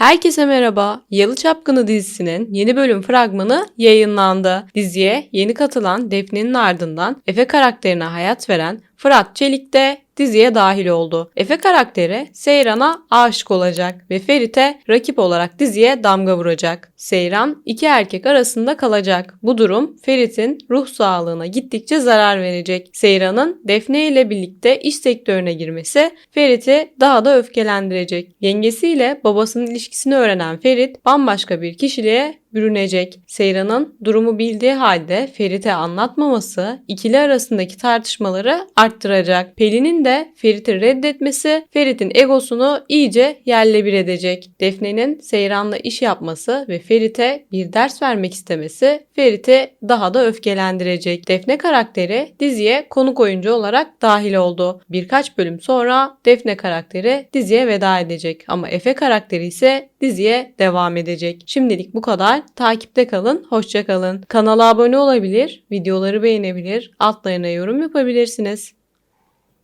Herkese merhaba. Yalı Çapkını dizisinin yeni bölüm fragmanı yayınlandı. Diziye yeni katılan Defne'nin ardından Efe karakterine hayat veren Fırat Çelik de diziye dahil oldu. Efe karakteri Seyran'a aşık olacak ve Ferit'e rakip olarak diziye damga vuracak. Seyran iki erkek arasında kalacak. Bu durum Ferit'in ruh sağlığına gittikçe zarar verecek. Seyran'ın Defne ile birlikte iş sektörüne girmesi Ferit'i daha da öfkelendirecek. Yengesiyle babasının ilişkisini öğrenen Ferit bambaşka bir kişiliğe bürünecek. Seyran'ın durumu bildiği halde Ferit'e anlatmaması ikili arasındaki tartışmaları arttıracak. Pelin'in de Ferit'i reddetmesi Ferit'in egosunu iyice yerle bir edecek. Defne'nin Seyran'la iş yapması ve Ferit'e bir ders vermek istemesi Ferit'i daha da öfkelendirecek. Defne karakteri diziye konuk oyuncu olarak dahil oldu. Birkaç bölüm sonra Defne karakteri diziye veda edecek ama Efe karakteri ise diziye devam edecek. Şimdilik bu kadar. Takipte kalın, hoşça kalın. Kanala abone olabilir, videoları beğenebilir, altlarına yorum yapabilirsiniz.